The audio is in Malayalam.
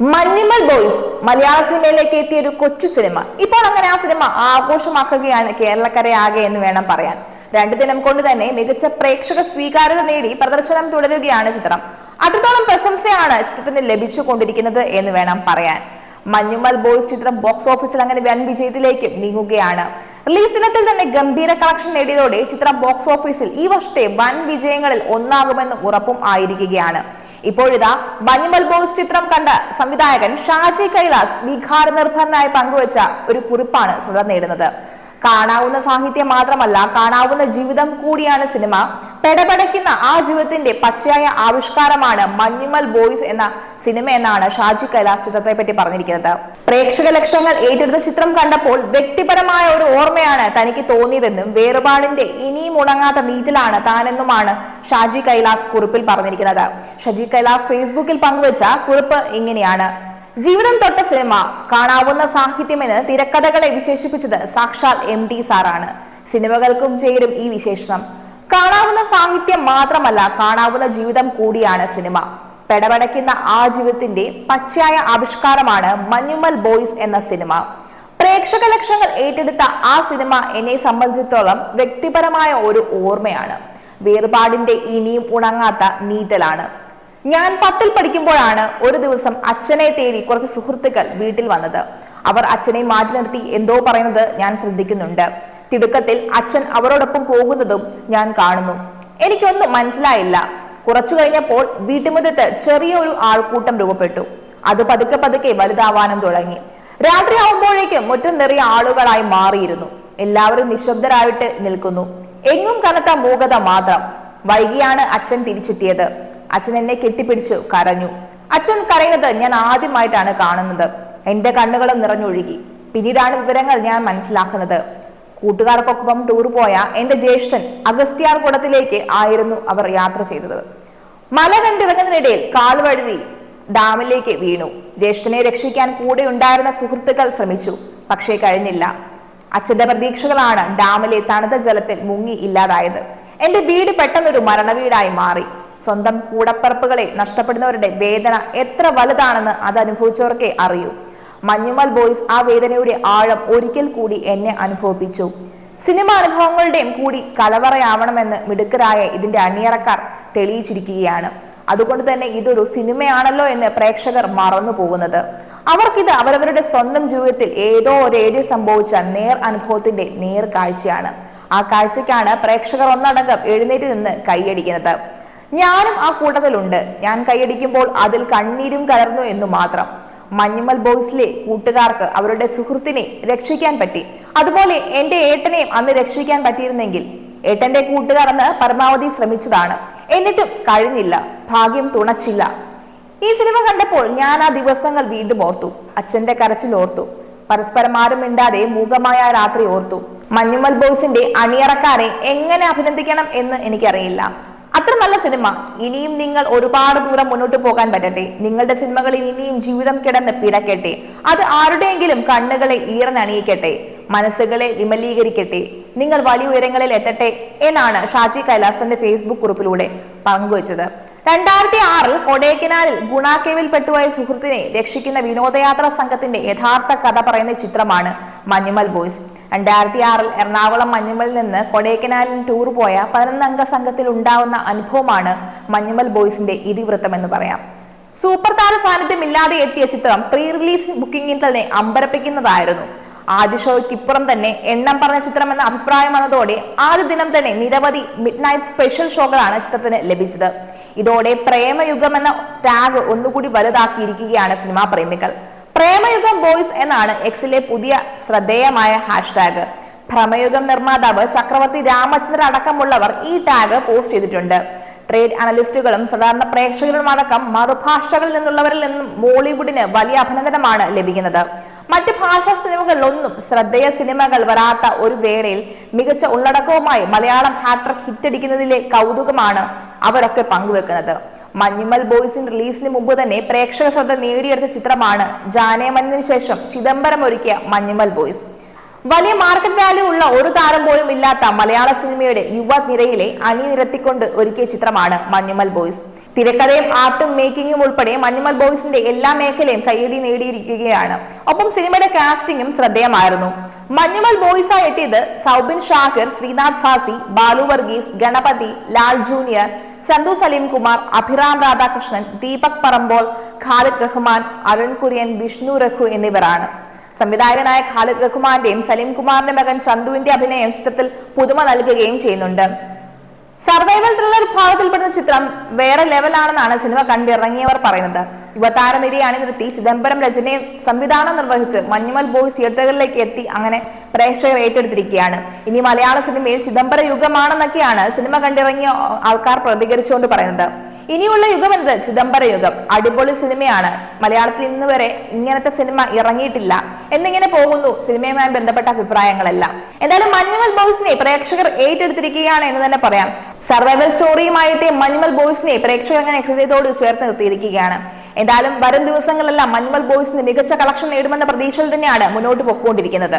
മഞ്ഞുമൽ ബോയ്സ് മലയാള സിനിമയിലേക്ക് എത്തിയ ഒരു കൊച്ചു സിനിമ. ഇപ്പോൾ അങ്ങനെ ആ സിനിമ ആഘോഷമാക്കുകയാണ് കേരളക്കരയാകെ എന്ന് വേണം പറയാൻ. രണ്ടു ദിനം കൊണ്ട് തന്നെ മികച്ച പ്രേക്ഷക സ്വീകാര്യത നേടി പ്രദർശനം തുടരുകയാണ് ചിത്രം. അത്രത്തോളം പ്രശംസയാണ് ചിത്രത്തിന് ലഭിച്ചുകൊണ്ടിരിക്കുന്നത് എന്ന് വേണം പറയാൻ. മഞ്ഞുമൽ ബോയ്സ് ചിത്രം ബോക്സ് ഓഫീസിൽ അങ്ങനെ വൻ വിജയത്തിലേക്ക് നീങ്ങുകയാണ്. റിലീസ് ദിനത്തിൽ തന്നെ ഗംഭീര കളക്ഷൻ നേടിയതോടെ ചിത്രം ബോക്സ് ഓഫീസിൽ ഈ വർഷത്തെ വൻ വിജയങ്ങളിൽ ഒന്നാകുമെന്ന് ഉറപ്പും ആയിരിക്കുകയാണ്. ഇപ്പോഴിതാ മഞ്ഞുമൽ ബോയ്സ് ചിത്രം കണ്ട സംവിധായകൻ ഷാജി കൈലാസ് വികാര നിർഭരനായി പങ്കുവച്ച ഒരു കുറിപ്പാണ് ശ്രദ്ധ നേടുന്നത്. കാണാവുന്ന സാഹിത്യം മാത്രമല്ല കാണാവുന്ന ജീവിതം കൂടിയാണ് സിനിമ. പെടപെടയ്ക്കുന്ന ആ ജീവിതത്തിന്റെ പച്ചയായ ആവിഷ്കാരമാണ് മഞ്ഞുമൽ ബോയ്സ് എന്ന സിനിമ എന്നാണ് ഷാജി കൈലാസ് ചിത്രത്തെ പറ്റി പറഞ്ഞിരിക്കുന്നത്. പ്രേക്ഷക ലക്ഷങ്ങൾ ഏറ്റെടുത്ത ചിത്രം കണ്ടപ്പോൾ വ്യക്തിപരമായ ഒരു ഓർമ്മയാണ് തനിക്ക് തോന്നിയതെന്നും വേറുപാടിന്റെ ഇനിയും ഉണങ്ങാത്ത നീറ്റിലാണ് താനെന്നുമാണ് ഷാജി കൈലാസ് കുറിപ്പിൽ പറഞ്ഞിരിക്കുന്നത്. ഷാജി കൈലാസ് ഫേസ്ബുക്കിൽ പങ്കുവച്ച കുറിപ്പ് ഇങ്ങനെയാണ്. ജീവിതം തൊട്ട സിനിമ. കാണാവുന്ന സാഹിത്യമെന്ന് തിരക്കഥകളെ വിശേഷിപ്പിച്ചത് സാക്ഷാൽ എം ടി സാറാണ്. സിനിമകൾക്കും ചേരും ഈ വിശേഷണം. കാണാവുന്ന സാഹിത്യം മാത്രമല്ല കാണാവുന്ന ജീവിതം കൂടിയാണ് സിനിമ. പെടപടയ്ക്കുന്ന ആ ജീവിതത്തിന്റെ പച്ചയായ ആവിഷ്കാരമാണ് മഞ്ഞുമൽ ബോയ്സ് എന്ന സിനിമ. പ്രേക്ഷക ലക്ഷ്യങ്ങൾ ഏറ്റെടുത്ത ആ സിനിമ എന്നെ സംബന്ധിച്ചിടത്തോളം വ്യക്തിപരമായ ഒരു ഓർമ്മയാണ്. വേർപാടിന്റെ ഇനിയും ഉണങ്ങാത്ത നീറ്റലാണ് ഞാൻ പത്തിൽ പഠിക്കുമ്പോഴാണ് ഒരു ദിവസം അച്ഛനെ തേടി കുറച്ച് സുഹൃത്തുക്കൾ വീട്ടിൽ വന്നത്. അവർ അച്ഛനെ മാറ്റി നിർത്തി എന്തോ പറയുന്നത് ഞാൻ ശ്രദ്ധിക്കുന്നുണ്ട്. തിടുക്കത്തിൽ അച്ഛൻ അവരോടൊപ്പം പോകുന്നതും ഞാൻ കാണുന്നു. എനിക്കൊന്നും മനസ്സിലായില്ല. കുറച്ചു കഴിഞ്ഞപ്പോൾ വീട്ടുമുറ്റത്ത് ചെറിയ ഒരു ആൾക്കൂട്ടം രൂപപ്പെട്ടു. അത് പതുക്കെ പതുക്കെ വലുതാവാനും തുടങ്ങി. രാത്രി ആവുമ്പോഴേക്കും മുറ്റം നിറയെ ആളുകളായി മാറിയിരുന്നു. എല്ലാവരും നിശബ്ദരായിട്ട് നിൽക്കുന്നു. എങ്ങും കനത്ത മൂകത മാത്രം. വൈകിയാണ് അച്ഛൻ തിരിച്ചെത്തിയത്. അച്ഛൻ എന്നെ കെട്ടിപ്പിടിച്ചു കരഞ്ഞു. അച്ഛൻ കരയുന്നത് ഞാൻ ആദ്യമായിട്ടാണ് കാണുന്നത്. എന്റെ കണ്ണുകളും നിറഞ്ഞൊഴുകി. പിന്നീടാണ് വിവരങ്ങൾ ഞാൻ മനസ്സിലാക്കുന്നത്. കൂട്ടുകാർക്കൊപ്പം ടൂർ പോയ എന്റെ ജ്യേഷ്ഠൻ അഗസ്ത്യാർകുടത്തിലേക്ക് ആയിരുന്നു അവർ യാത്ര ചെയ്തത്. മല കണ്ടിറങ്ങുന്നതിനിടയിൽ കാൽവഴുതി ഡാമിലേക്ക് വീണു. ജ്യേഷ്ഠനെ രക്ഷിക്കാൻ കൂടെ ഉണ്ടായിരുന്ന സുഹൃത്തുക്കൾ ശ്രമിച്ചു പക്ഷേ കഴിഞ്ഞില്ല. അച്ഛന്റെ പ്രതീക്ഷകളാണ് ഡാമിലെ തണുത്ത ജലത്തിൽ മുങ്ങി ഇല്ലാതായത്. എന്റെ വീട് പെട്ടെന്നൊരു മരണവീടായി മാറി. സ്വന്തം കൂടപ്പറപ്പുകളെ നഷ്ടപ്പെടുന്നവരുടെ വേദന എത്ര വലുതാണെന്ന് അത് അനുഭവിച്ചവർക്കേ അറിയൂ. മഞ്ഞുമൽ ബോയ്സ് ആ വേദനയുടെ ആഴം ഒരിക്കൽ കൂടി എന്നെ അനുഭവിപ്പിച്ചു. സിനിമ അനുഭവങ്ങളുടെയും കൂടി കലവറയാവണമെന്ന് മിടുക്കരായ ഇതിന്റെ അണിയറക്കാർ തെളിയിച്ചിരിക്കുകയാണ്. അതുകൊണ്ട് തന്നെ ഇതൊരു സിനിമയാണല്ലോ എന്ന് പ്രേക്ഷകർ മറന്നു പോകുന്നത്. അവർക്കിത് അവരവരുടെ സ്വന്തം ജീവിതത്തിൽ ഏതോ ഒരു സംഭവിച്ച നേർ അനുഭവത്തിന്റെ നേർ കാഴ്ചയാണ്. ആ കാഴ്ചയ്ക്കാണ് പ്രേക്ഷകർ ഒന്നടങ്കം എഴുന്നേറ്റ് നിന്ന് കൈയടിക്കുന്നത്. ഞാനും ആ കൂട്ടത്തിലുണ്ട്. ഞാൻ കൈയടിക്കുമ്പോൾ അതിൽ കണ്ണീരും കലർന്നു എന്ന് മാത്രം. മഞ്ഞുമൽ ബോയ്സിലെ കൂട്ടുകാർക്ക് അവരുടെ സുഹൃത്തിനെ രക്ഷിക്കാൻ പറ്റി. അതുപോലെ എന്റെ ഏട്ടനെയും അന്ന് രക്ഷിക്കാൻ പറ്റിയിരുന്നെങ്കിൽ. ഏട്ടന്റെ കൂട്ടുകാർ അന്ന് പരമാവധി ശ്രമിച്ചതാണ്. എന്നിട്ടും കഴിഞ്ഞില്ല. ഭാഗ്യം തുണച്ചില്ല. ഈ സിനിമ കണ്ടപ്പോൾ ഞാൻ ആ ദിവസങ്ങൾ വീണ്ടും ഓർത്തു. അച്ഛന്റെ കരച്ചിൽ ഓർത്തു. പരസ്പരം ആരും മിണ്ടാതെ മൂകമായ രാത്രി ഓർത്തു. മഞ്ഞുമൽ ബോയ്സിന്റെ അണിയറക്കാരെ എങ്ങനെ അഭിനന്ദിക്കണം എന്ന് എനിക്കറിയില്ല. നല്ല സിനിമ ഇനിയും നിങ്ങൾ ഒരുപാട് ദൂരം മുന്നോട്ട് പോകാൻ പറ്റട്ടെ. നിങ്ങളുടെ സിനിമകളിൽ ഇനിയും ജീവിതം കിടന്ന് പിടക്കട്ടെ. അത് ആരുടെയെങ്കിലും കണ്ണുകളെ ഈറനണിയിക്കട്ടെ മനസ്സുകളെ വിമലീകരിക്കട്ടെ. നിങ്ങൾ വലിയ ഉയരങ്ങളിൽ എത്തട്ടെ എന്നാണ് ഷാജി കൈലാസന്റെ ഫേസ്ബുക്ക് കുറിപ്പിലൂടെ പങ്കുവച്ചത്. രണ്ടായിരത്തി ആറിൽ കൊടൈക്കനാലിൽ ഗുണാക്കേവിൽ പെട്ടുപോയ സുഹൃത്തിനെ രക്ഷിക്കുന്ന വിനോദയാത്ര സംഘത്തിന്റെ യഥാർത്ഥ കഥ പറയുന്ന ചിത്രമാണ് മഞ്ഞുമൽ ബോയ്സ്. രണ്ടായിരത്തി ആറിൽ എറണാകുളം മഞ്ഞുമലിൽ നിന്ന് കൊടൈക്കനാലിൽ ടൂർ പോയ പതിനൊന്നംഗ സംഘത്തിൽ ഉണ്ടാവുന്ന അനുഭവമാണ് മഞ്ഞുമൽ ബോയ്സിന്റെ ഇതിവൃത്തം എന്ന് പറയാം. സൂപ്പർ താര സാന്നിധ്യമില്ലാതെ എത്തിയ ചിത്രം പ്രീ റിലീസ് ബുക്കിംഗിൽ തന്നെ അമ്പരപ്പിക്കുന്നതായിരുന്നു. ആദ്യ ഷോയ്ക്ക് ഇപ്പുറം തന്നെ എണ്ണം പറഞ്ഞ ചിത്രം എന്ന അഭിപ്രായം വന്നതോടെ ആദ്യ ദിനം തന്നെ നിരവധി മിഡ് നൈറ്റ് സ്പെഷ്യൽ ഷോകളാണ് ചിത്രത്തിന് ലഭിച്ചത്. ഇതോടെ പ്രേമയുഗം എന്ന ടാഗ് ഒന്നുകൂടി വലുതാക്കിയിരിക്കുകയാണ് സിനിമാ പ്രേമികൾ. പ്രേമയുഗം ബോയ്സ് എന്നാണ് എക്സിലെ പുതിയ ശ്രദ്ധേയമായ ഹാഷ്ടാഗ്. ഭ്രമയുഗം നിർമ്മാതാവ് ചക്രവർത്തി രാമചന്ദ്രൻ അടക്കമുള്ളവർ ഈ ടാഗ് പോസ്റ്റ് ചെയ്തിട്ടുണ്ട്. ട്രേഡ് അനലിസ്റ്റുകളും സാധാരണ പ്രേക്ഷകരുമടക്കം മറുഭാഷകളിൽ നിന്നുള്ളവരിൽ നിന്നും മോളിവുഡിന് വലിയ അഭിനന്ദനമാണ് ലഭിക്കുന്നത്. മറ്റ് ഭാഷാ സിനിമകളിലൊന്നും ശ്രദ്ധേയ സിനിമകൾ വരാത്ത ഒരു വേളയിൽ മികച്ച ഉള്ളടക്കവുമായി മലയാളം ഹാട്രിക് ഹിറ്റടിക്കുന്നതിലെ കൗതുകമാണ് അവരൊക്കെ പങ്കുവെക്കുന്നത്. മഞ്ഞുമൽ ബോയ്സിൻ റിലീസിന് മുമ്പ് തന്നെ പ്രേക്ഷക ശ്രദ്ധ നേടിയെടുത്ത ചിത്രമാണ് ജാനേമന്നിന് ശേഷം ചിദംബരം ഒരുക്കിയ മഞ്ഞുമൽ ബോയ്സ്. വലിയ മാർക്കറ്റ് വാല്യൂ ഉള്ള ഒരു താരം പോലും ഇല്ലാത്ത മലയാള സിനിമയുടെ യുവനിരയിലെ അണിനിരത്തിക്കൊണ്ട് ഒരുക്കിയ ചിത്രമാണ് മഞ്ഞുമൽ ബോയ്സ്. തിരക്കഥയും ആർട്ടും മേക്കിങ്ങും ഉൾപ്പെടെ മഞ്ഞുമൽ ബോയ്സിന്റെ എല്ലാ മേഖലയും കൈയടി നേടിയിരിക്കുകയാണ്. ഒപ്പം സിനിമയുടെ കാസ്റ്റിംഗും ശ്രദ്ധേയമായിരുന്നു. മഞ്ഞുമൽ ബോയ്സായി എത്തിയത് സൗബിൻ ഷാഹിർ ശ്രീനാഥ് ഫാസി ബാലു വർഗീസ് ഗണപതി ലാൽ ജൂനിയർ ചന്തു സലീം കുമാർ അഭിറാം രാധാകൃഷ്ണൻ ദീപക് പറമ്പോൾ ഖാലിദ് റഹ്മാൻ അരുൺ കുര്യൻ വിഷ്ണു രഘു എന്നിവരാണ്. സംവിധായകനായ ഖാലിദ് റഹ്മാന്റെയും സലീം കുമാറിന്റെ മകൻ ചന്തുവിന്റെ അഭിനയം ചിത്രത്തിൽ പുതുമ നൽകുകയും ചെയ്യുന്നുണ്ട്. സർവൈവൽ ത്രില്ലർ വിഭാഗത്തിൽപ്പെടുന്ന ചിത്രം വേറെ ലെവലാണെന്നാണ് സിനിമ കണ്ടിറങ്ങിയവർ പറയുന്നത്. യുവതാരനിരയെ അണിനിർത്തി ചിദംബരം രചനയെ സംവിധാനം നിർവഹിച്ച് മഞ്ഞുമൽ ബോയ്സ് തിയേറ്ററുകളിലേക്ക് എത്തി അങ്ങനെ പ്രേക്ഷകർ ഏറ്റെടുത്തിരിക്കുകയാണ്. ഇനി മലയാള സിനിമയിൽ ചിദംബര യുഗമാണെന്നൊക്കെയാണ് സിനിമ കണ്ടിറങ്ങിയ ആൾക്കാർ പ്രതികരിച്ചുകൊണ്ട് പറയുന്നത്. ഇനിയുള്ള യുഗം എന്നത് ചിദംബര യുഗം. അടിപൊളി സിനിമയാണ്. മലയാളത്തിൽ ഇന്ന് വരെ ഇങ്ങനത്തെ സിനിമ ഇറങ്ങിയിട്ടില്ല. എന്നിങ്ങനെ പോകുന്നു സിനിമയുമായി ബന്ധപ്പെട്ട അഭിപ്രായങ്ങളെല്ലാം. എന്തായാലും മഞ്ഞുമൽ ബോയ്സിനെ പ്രേക്ഷകർ ഏറ്റെടുത്തിരിക്കുകയാണ് എന്ന് തന്നെ പറയാം. സർവൈവൽ സ്റ്റോറിയുമായിട്ട് മഞ്ഞുമൽ ബോയ്സിനെ പ്രേക്ഷകർ അങ്ങനെ ഹൃദയത്തോട് ചേർത്ത് നിർത്തിയിരിക്കുകയാണ്. എന്തായാലും വരും ദിവസങ്ങളെല്ലാം മഞ്ഞുമൽ ബോയ്സിന് മികച്ച കളക്ഷൻ നേടുമെന്ന പ്രതീക്ഷയിൽ തന്നെയാണ് മുന്നോട്ട് പൊക്കോണ്ടിരിക്കുന്നത്.